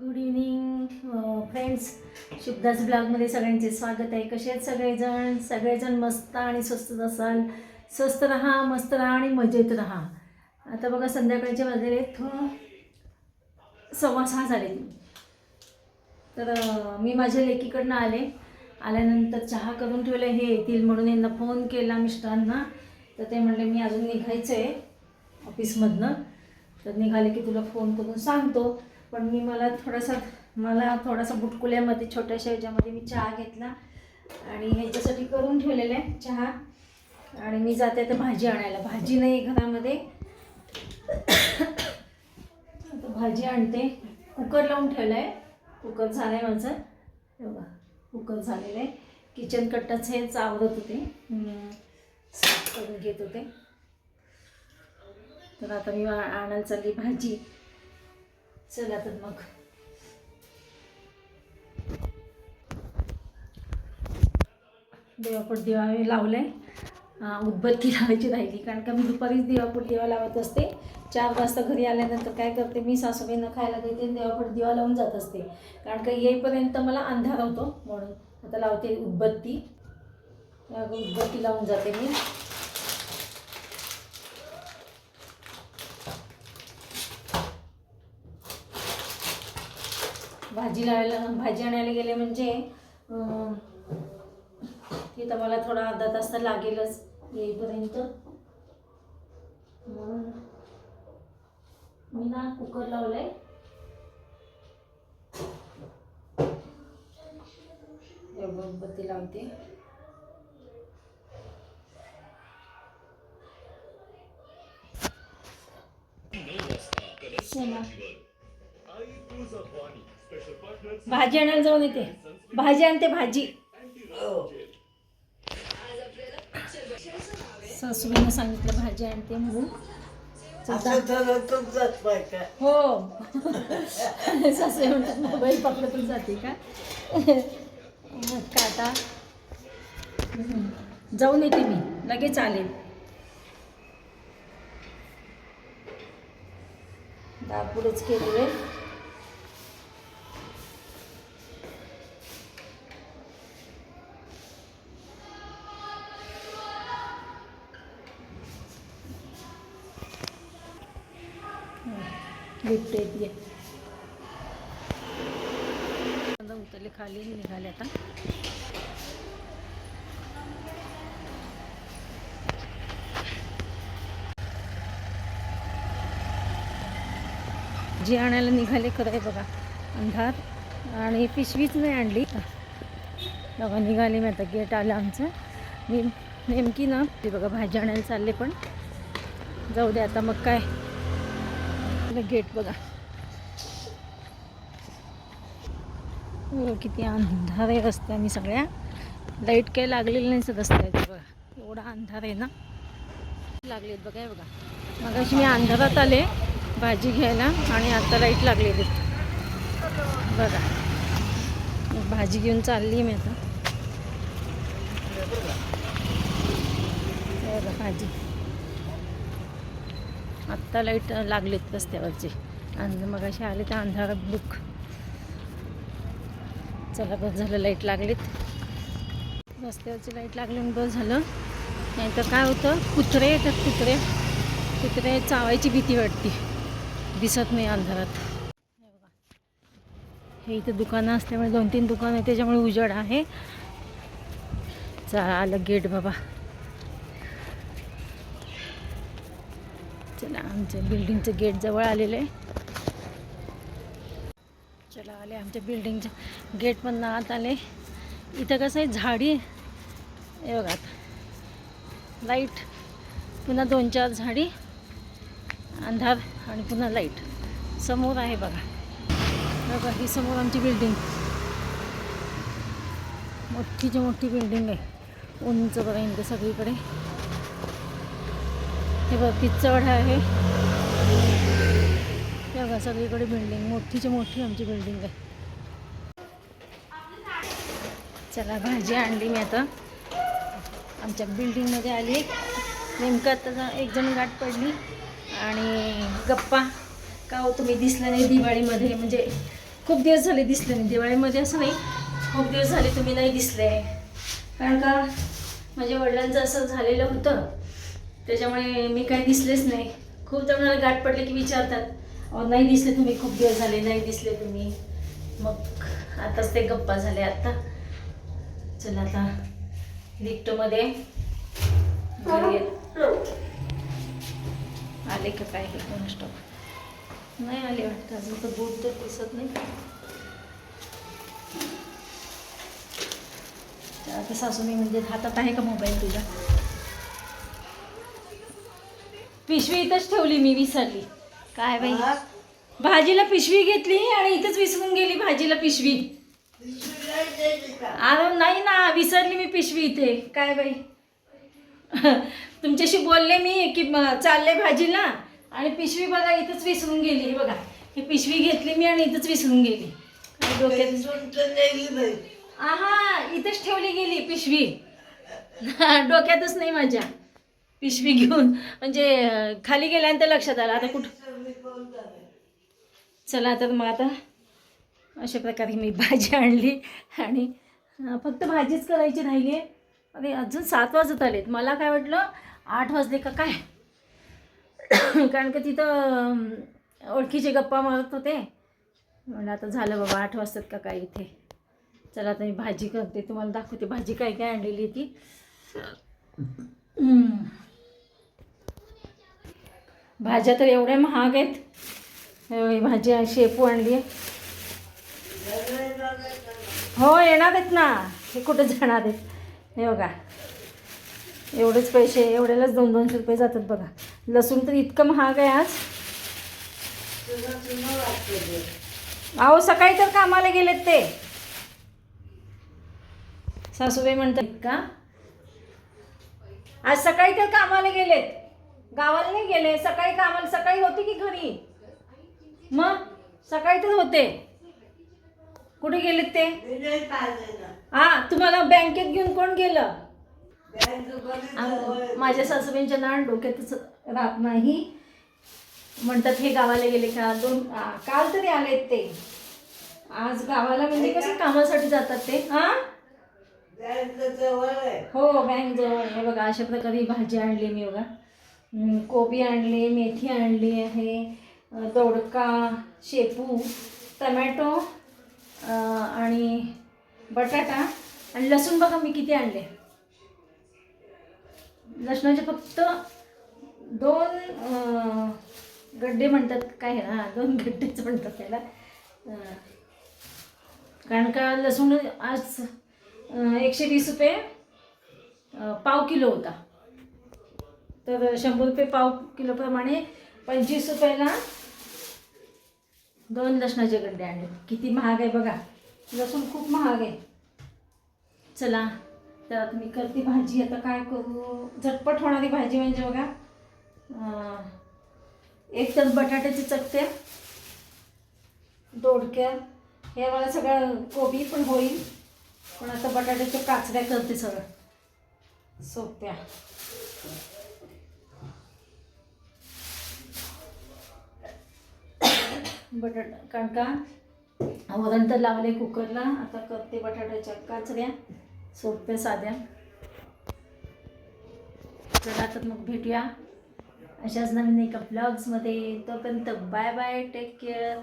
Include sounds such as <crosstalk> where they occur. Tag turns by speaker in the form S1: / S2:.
S1: Good evening friends शुभदास ब्लॉगमध्ये सगळ्यांचे स्वागत आहे. कसे आहेत सगळेजण? सगळेजण मस्त आणि स्वस्त असाल. स्वस्त राहा मस्त राहा आणि मजेत राहा. आता बघा संध्याकाळचे वाजलेले आहेत, सव्वा सहा झाले. तर मी माझ्या लेकीकडनं आले. आल्यानंतर चहा करून ठेवलं. हे येतील म्हणून यांना फोन केला मिस्टरांना. तर ते म्हणले मी अजून निघायचं आहे ऑफिसमधनं. तर निघाले की तुला फोन करून सांगतो. पण मी मला थोडासा मला थोडासा बुटकुल्यामध्ये छोट्याशा ह्याच्यामध्ये मी चहा घेतला. आणि ह्याच्यासाठी करून ठेवलेला आहे चहा. आणि मी जाते आता भाजी आणायला. भाजी नाही घरामध्ये. आता भाजी आणते. कुकर लावून ठेवलं आहे कुकर झालं आहे माझं बघा कुकर झालेलं आहे. किचन कट्टाच हेच आवडत होते. साफ करून घेत होते. तर आता मी आणायला चालली भाजी. चला तर मग. देवापूर दिवा मी लावलं आहे उदबत्ती <laughs> लावायची राहिली कारण का मी दुपारीच देवापूट दिवा लावत असते. चार वाजता घरी आल्यानंतर काय करते मी सासूबाईंना खायला देते आणि दिवा लावून जात असते. कारण का येईपर्यंत मला अंधार होतो म्हणून आता लावते उदबत्ती. उदबत्ती लावून जाते मी. भाजी लावायला भाजी आणायला गेले म्हणजे तिथं मला थोडा अर्धा तास तर लागेलच येईपर्यंत. म्हणून मी ना कुकर लावलाय. बत्ती लावते. चला. भाजी आणायला जाऊन येते. भाजी आणते भाजी. सासूबाईनं सांगितलं भाजी आणते म्हणून. हो. <laughs> सासू म्हणतात मोबाईल पकडतच जाते का? आता. जाऊन येते मी. लगेच आले दापुडच केलेले. लिफ्ट येते आता उतरले खाली निघाले आता. जी आणायला निघाले खरं आहे बघा अंधार. आणि पिशवीच नाही आणली. बघा निघाले मी आता गेट आलं आमचं. मी नेमकी ना ते बघा भाजी आणायला चालले पण. जाऊ दे आता मग काय? गेट बघा. हो, किती अंधार आहे रस्त्याने सगळ्या. लाइट काही लागलेली नाही रस्त्याचे बघा. एवढा अंधार आहे ना. लागलेत बघा बघा. मग अशी मी अंधारात आले भाजी घ्यायला आणि आता लाइट लागलेली. बघा. भाजी घेऊन चालली मी आता. भाजी. आत्ता लाइट लागलीत रस्त्यावरचे. आणि मग अशी आले त्या अंधारात बुक. चला बस झालं लाइट लागलीत. रस्त्यावरची लाइट लागली बस झालं. नाही तर काय होतं कुत्रे येतात कुत्रे. कुत्रे चावायची भीती वाटते. दिसत नाही अंधारात. हे इथं दुकानं असल्यामुळे दोन तीन दुकानं आहे त्याच्यामुळे उजेड आहे. चला आलं गेट बाबा. चला आमच्या बिल्डिंगचं गेट जवळ आलेलं आहे. चला आले आमच्या बिल्डिंगच्या गेट पण आत आले. इथं कसं आहे झाडी हे बघा लाइट पुन्हा दोन चार झाडी. अंधार आणि पुन्हा लाइट समोर आहे बघा. बघा ही समोर आमची बिल्डिंग मोठीची मोठी बिल्डिंग आहे. उंच बघा इथं सगळीकडे. हे बघ ती चढ आहे. हे बघा सगळीकडे बिल्डिंग मोठीची मोठी आमची बिल्डिंग आहे. चला भाजी आणली मी आता. आमच्या बिल्डिंगमध्ये आली नेमकं आता एक जण गाठ पडली. आणि गप्पा. का हो तुम्ही दिसलं नाही दिवाळीमध्ये? म्हणजे खूप दिवस झाले दिसले नाही. दिवाळीमध्ये असं नाही. खूप दिवस झाले तुम्ही नाही दिसले. कारण का माझ्या वडिलांचं असं झालेलं होतं. त्याच्यामुळे मी काही दिसलेच नाही. खूप जणांना गाठ पडले की विचारतात अहो नाही दिसले तुम्ही खूप दिवस झाले नाही दिसले तुम्ही. मग आताच ते गप्पा झाले आत्ता चला आता लिफ्टमध्ये आले का काय कोण कोणास नाही आले वाटतं अजून तर बोट तर दिसत नाही. आता सासूने म्हणजे हातात आहे का मोबाईल तुझ्या पिशवी इथंच ठेवली मी विसरली. काय बाई? भाजीला पिशवी घेतली आणि इथंच विसरून गेली भाजीला पिशवी? अरे नाही ना विसरली मी पिशवी इथे. काय बाई? <laughs> तुमच्याशी बोलले मी की चालले भाजीला आणि पिशवी बघा इथंच विसरून गेली. हे बघा ही पिशवी घेतली मी आणि इथंच विसरून गेली. काय डोक्यात. आहा इथंच ठेवली गेली पिशवी. <laughs> डोक्यातच नाही माझ्या. पिशवी घेऊन म्हणजे खाली गेल्यानंतर लक्षात आलं. आता कुठं? चला तर मग आता अशा प्रकारे मी भाजी आणली. आणि फक्त भाजीच करायची राहिली. आहे अरे अजून सात वाजत आलेत. मला काय वाटलं आठ वाजले का काय? कारण का तिथं ओळखीचे गप्पा मारत होते. म्हणलं आता झालं बाबा आठ वाजतात का काय इथे? चला आता मी भाजी करते. तुम्हाला दाखवते भाजी काय काय आणलेली आहे ती. भाज्या तर एवढ्या महाग आहेत. भाजी शेपू आणली हो येणार आहेत ना. हे कुठं जाणार आहेत? हे बघा. एवढेच पैसे एवढ्यालाच दोन दोनशे रुपये जातात बघा. लसूण तर इतकं महाग आहे आज. अहो सकाळी तर कामाला गेलेत ते. सासूबाई म्हणतात का? आज सकाळी तर कामाला गेलेत. गावाला नाही गेले. सकाळी कामाला सकाळी होते की घरी? मग? सकाळी तर होते. कुठे गेलेत ते. हा तुम्हाला बँकेत घेऊन कोण गेलं. माझ्या सासूबाईंच्या ना डोक्यातच राहत नाही. म्हणतात हे गावाला गेले का? दोन काल तरी आलेत ते. आज गावाला म्हणजे कसं कामासाठी जातात ते? हा. हो बँक जवळ. हे बघा अशा प्रकारे भाजी आणली मी बघा. कोबी आणली मेथी आणली आहे दोडका शेपू टमॅटो आणि बटाटा. आणि लसूण बघा मी किती आणले. लसणाचे फक्त दोन गड्डे म्हणतात काय हां दोन गड्डेच म्हणतात त्याला. कारण का लसूण आज एकशे वीस रुपये पाव किलो होता. तर शंभर रुपये पाव किलोप्रमाणे पंचवीस रुपयाला दोन लसणाचे गड्डे आणले. किती महाग आहे बघा. लसूण खूप महाग आहे. चला तर आता मी करते भाजी. आता काय करू? झटपट होणारी भाजी म्हणजे बघा. एक तर बटाट्याची चकते दोडक्या. हे मला सगळं कोबी पण होईल. पण आता बटाट्याच्या काचऱ्या करते सगळं. सोप्या. बटाटा कारण का वरण तर लावले कुकरला. आता करते बटाट्याच्या काचऱ्या. सोप्या साध्या. चला तर मग भेटूया. अशाच नवीन एका ब्लॉग्समध्ये तोपर्यंत बाय बाय टेक केअर